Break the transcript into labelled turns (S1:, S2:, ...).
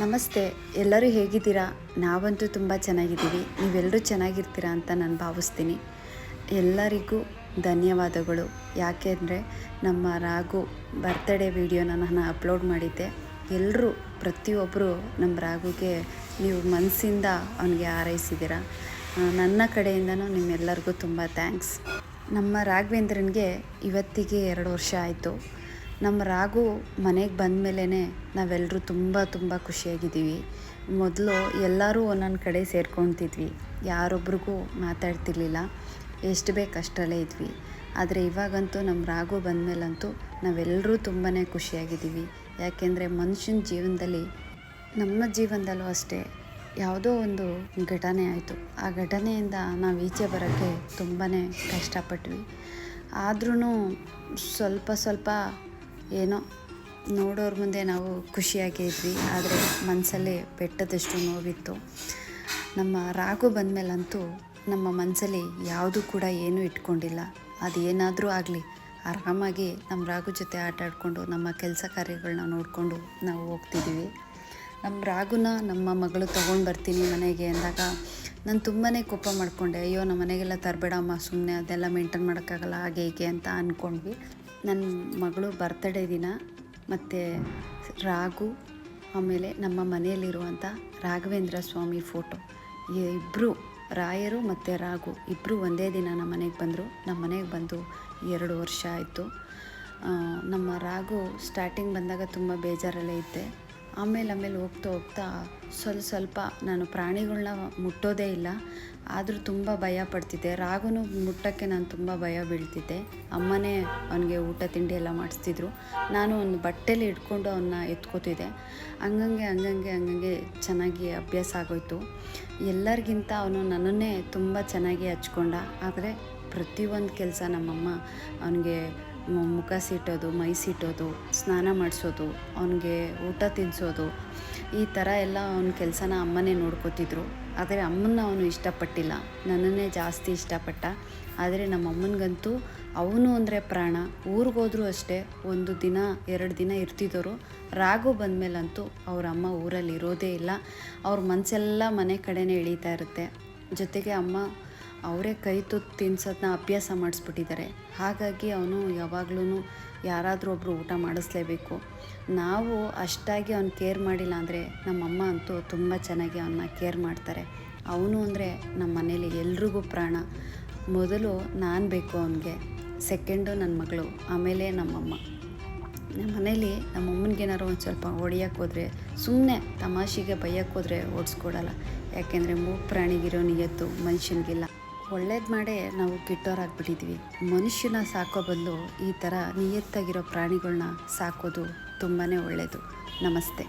S1: ನಮಸ್ತೆ, ಎಲ್ಲರೂ ಹೇಗಿದ್ದೀರಾ? ನಾವಂತೂ ತುಂಬ ಚೆನ್ನಾಗಿದ್ದೀವಿ. ನೀವೆಲ್ಲರೂ ಚೆನ್ನಾಗಿರ್ತೀರಾ ಅಂತ ನಾನು ಭಾವಿಸ್ತೀನಿ. ಎಲ್ಲರಿಗೂ ಧನ್ಯವಾದಗಳು. ಯಾಕೆಂದರೆ ನಮ್ಮ ರಾಘು ಬರ್ತ್ಡೇ ವಿಡಿಯೋನ ನಾನು ಅಪ್ಲೋಡ್ ಮಾಡಿದ್ದೆ. ಎಲ್ಲರೂ ಪ್ರತಿಯೊಬ್ಬರು ನಮ್ಮ ರಾಘುಗೆ ನೀವು ಮನಸ್ಸಿಂದ ಅವನಿಗೆ ಹಾರೈಸಿದ್ದೀರಾ. ನನ್ನ ಕಡೆಯಿಂದನೂ ನಿಮ್ಮೆಲ್ಲರಿಗೂ ತುಂಬ ಥ್ಯಾಂಕ್ಸ್ ನಮ್ಮ ರಾಘವೇಂದ್ರನಿಗೆ ಇವತ್ತಿಗೆ ಎರಡು ವರ್ಷ ಆಯಿತು. ನಮ್ಮ ರಾಘು ಮನೆಗೆ ಬಂದ ಮೇಲೇ ನಾವೆಲ್ಲರೂ ತುಂಬ ತುಂಬ ಖುಷಿಯಾಗಿದ್ದೀವಿ. ಮೊದಲು ಎಲ್ಲರೂ ಒಂದೊಂದು ಕಡೆ ಸೇರ್ಕೊತಿದ್ವಿ. ಯಾರೊಬ್ರಿಗೂ ಮಾತಾಡ್ತಿರ್ಲಿಲ್ಲ. ಎಷ್ಟು ಬೇಕು ಅಷ್ಟರಲ್ಲೇ ಇದ್ವಿ. ಆದರೆ ಇವಾಗಂತೂ ನಮ್ಮ ರಾಘು ಬಂದಮೇಲಂತೂ ನಾವೆಲ್ಲರೂ ತುಂಬಾ ಖುಷಿಯಾಗಿದ್ದೀವಿ. ಯಾಕೆಂದರೆ ಮನುಷ್ಯನ ಜೀವನದಲ್ಲಿ, ನಮ್ಮ ಜೀವನದಲ್ಲೂ ಅಷ್ಟೇ ಯಾವುದೋ ಒಂದು ಘಟನೆ ಆಯಿತು. ಆ ಘಟನೆಯಿಂದ ನಾವು ಈಚೆ ಬರೋಕ್ಕೆ ತುಂಬಾ ಕಷ್ಟಪಟ್ವಿ. ಆದ್ರೂ ಸ್ವಲ್ಪ ಸ್ವಲ್ಪ ಏನೋ ನೋಡೋರ ಮುಂದೆ ನಾವು ಖುಷಿಯಾಗೇ ಇದ್ವಿ, ಆದರೆ ಮನಸ್ಸಲ್ಲಿ ಬೆಟ್ಟದಷ್ಟು ನೋವಿತ್ತು. ನಮ್ಮ ರಾಘು ಬಂದಮೇಲಂತೂ ನಮ್ಮ ಮನಸ್ಸಲ್ಲಿ ಯಾವುದೂ ಕೂಡ ಏನೂ ಇಟ್ಕೊಂಡಿಲ್ಲ. ಅದೇನಾದರೂ ಆಗಲಿ, ಆರಾಮಾಗಿ ನಮ್ಮ ರಾಘು ಜೊತೆ ಆಟ ಆಡಿಕೊಂಡು, ನಮ್ಮ ಕೆಲಸ ಕಾರ್ಯಗಳನ್ನ ನೋಡಿಕೊಂಡು ನಾವು ಹೋಗ್ತಿದ್ದೀವಿ ನಮ್ಮ ರಾಘುನ ನಮ್ಮ ಮಗಳು ತೊಗೊಂಡು ಬರ್ತೀನಿ ಮನೆಗೆ ಅಂದಾಗ ನಾನು ತುಂಬಾ ಕೋಪ ಮಾಡಿಕೊಂಡೆ, ಅಯ್ಯೋ ನಮ್ಮ ಮನೆಗೆಲ್ಲ ತರಬೇಡಮ್ಮ ಸುಮ್ಮನೆ ಅದೆಲ್ಲ ಮೇಂಟೈನ್ ಮಾಡೋಕ್ಕಾಗಲ್ಲ, ಹಾಗೆ ಹೀಗೆ ಅಂತ ಅಂದ್ಕೊಂಡ್ವಿ ನನ್ನ ಮಗಳು ಬರ್ತಡೇ ದಿನ ಮತ್ತು ರಾಗು ಆಮೇಲೆ ನಮ್ಮ ಮನೆಯಲ್ಲಿರುವಂಥ ರಾಘವೇಂದ್ರ ಸ್ವಾಮಿ ಫೋಟೋ ಇಬ್ಬರು ರಾಯರು ಮತ್ತು ರಾಗು ಇಬ್ಬರು ಒಂದೇ ದಿನ ನಮ್ಮ ಮನೆಗೆ ಬಂದರು. ನಮ್ಮ ಮನೆಗೆ ಬಂದು ಎರಡು ವರ್ಷ ಆಯಿತು. ನಮ್ಮ ರಾಗು ಸ್ಟಾರ್ಟಿಂಗ್ ಬಂದಾಗ ತುಂಬ ಬೇಜಾರಲ್ಲೇ ಇದ್ದೆ. ಆಮೇಲೆ ಆಮೇಲೆ ಹೋಗ್ತಾ ಹೋಗ್ತಾ ಸ್ವಲ್ಪ ಸ್ವಲ್ಪ ನಾನು ಪ್ರಾಣಿಗಳನ್ನ ಮುಟ್ಟೋದೇ ಇಲ್ಲ. ಆದರೂ ತುಂಬ ಭಯ ಪಡ್ತಿದ್ದೆ. ರಾಗುನು ಮುಟ್ಟೋಕ್ಕೆ ನಾನು ತುಂಬ ಭಯ ಬೀಳ್ತಿದ್ದೆ. ಅಮ್ಮನೇ ಅವನಿಗೆ ಊಟ ತಿಂಡಿ ಎಲ್ಲ ಮಾಡಿಸ್ತಿದ್ರು. ನಾನು ಒಂದು ಬಟ್ಟೆಲಿ ಇಟ್ಕೊಂಡು ಅವನ್ನ ಎತ್ಕೋತಿದ್ದೆ. ಹಂಗಂಗೆ ಹಂಗಂಗೆ ಹಂಗಂಗೆ ಚೆನ್ನಾಗಿ ಅಭ್ಯಾಸ ಆಗೋಯ್ತು. ಎಲ್ಲರಿಗಿಂತ ಅವನು ನನ್ನನ್ನೇ ತುಂಬ ಚೆನ್ನಾಗಿ ಹಚ್ಕೊಂಡ. ಆದರೆ ಪ್ರತಿಯೊಂದು ಕೆಲಸ ನಮ್ಮಮ್ಮ ಅವನಿಗೆ ಮುಖ ಸೀಟೋದು ಮೈ ಸ್ನಾನ ಮಾಡಿಸೋದು, ಅವನಿಗೆ ಊಟ ತಿನ್ನಿಸೋದು ಈ ಥರ ಎಲ್ಲ ಅವನ ಕೆಲಸನ ಅಮ್ಮನೇ ನೋಡ್ಕೋತಿದ್ರು. ಆದರೆ ಅಮ್ಮನ್ನ ಅವನು ಇಷ್ಟಪಟ್ಟಿಲ್ಲ. ನನ್ನನ್ನೇ ಜಾಸ್ತಿ ಇಷ್ಟಪಟ್ಟ. ಆದರೆ ನಮ್ಮ ಅಮ್ಮನಿಗಂತೂ ಅವನು ಅಂದರೆ ಪ್ರಾಣ. ಊರಿಗೋದ್ರೂ ಅಷ್ಟೇ ಒಂದು ದಿನ, ಎರಡು ದಿನ ಇರ್ತಿದ್ದವರು ರಾಗು ಬಂದಮೇಲಂತೂ ಅವ್ರ ಅಮ್ಮ ಊರಲ್ಲಿ ಇರೋದೇ ಇಲ್ಲ. ಅವ್ರ ಮನಸ್ಸೆಲ್ಲ ಮನೆ ಕಡೆನೇ ಎಳೀತಾ ಇರುತ್ತೆ. ಜೊತೆಗೆ ಅಮ್ಮ ಅವರೇ ಕೈ ತುತ್ತು ತಿನ್ಸೋದನ್ನ ಅಭ್ಯಾಸ ಮಾಡಿಸ್ಬಿಟ್ಟಿದ್ದಾರೆ. ಹಾಗಾಗಿ ಅವನು ಯಾವಾಗ್ಲೂ ಯಾರಾದರೂ ಒಬ್ಬರು ಊಟ ಮಾಡಿಸ್ಲೇಬೇಕು. ನಾವು ಅಷ್ಟಾಗಿ ಅವ್ನು ಕೇರ್ ಮಾಡಿಲ್ಲ ಅಂದರೆ ನಮ್ಮಮ್ಮ ಅಂತೂ ತುಂಬ ಚೆನ್ನಾಗಿ ಅವನ್ನ ಕೇರ್ ಮಾಡ್ತಾರೆ. ಅವನು ಅಂದರೆ ನಮ್ಮ ಮನೇಲಿ ಎಲ್ರಿಗೂ ಪ್ರಾಣ. ಮೊದಲು ನಾನು ಬೇಕು ಅವನಿಗೆ, ಸೆಕೆಂಡು ನನ್ನ ಮಗಳು, ಆಮೇಲೆ ನಮ್ಮಮ್ಮ. ನಮ್ಮ ಮನೇಲಿ ನಮ್ಮ ಅಮ್ಮನಿಗೇನಾರು ಒಂದು ಸ್ವಲ್ಪ ಹೊಡಿಯೋಕ್ಕೆ ಹೋದರೆ ಸುಮ್ಮನೆ ತಮಾಷೆಗೆ ಬೈಯಕ್ಕೆ ಹೋದರೆ ಓಡಿಸ್ಕೊಡಲ್ಲ. ಯಾಕೆಂದರೆ ಮೂ ಪ್ರಾಣಿಗಿರೋ ನಿಯತ್ತು ಮನುಷ್ಯನಿಗಿಲ್ಲ. ಒಳ್ಳೇದು ಮಾಡೇ ನಾವು ಕೆಟ್ಟೋರಾಗ್ಬಿಟ್ಟಿದ್ವಿ. ಮನುಷ್ಯನ ಸಾಕೋ ಬದಲು ಈ ಥರ ನಿಯತ್ತಾಗಿರೋ ಪ್ರಾಣಿಗಳನ್ನ ಸಾಕೋದು ತುಂಬಾ ಒಳ್ಳೆಯದು ನಮಸ್ತೆ.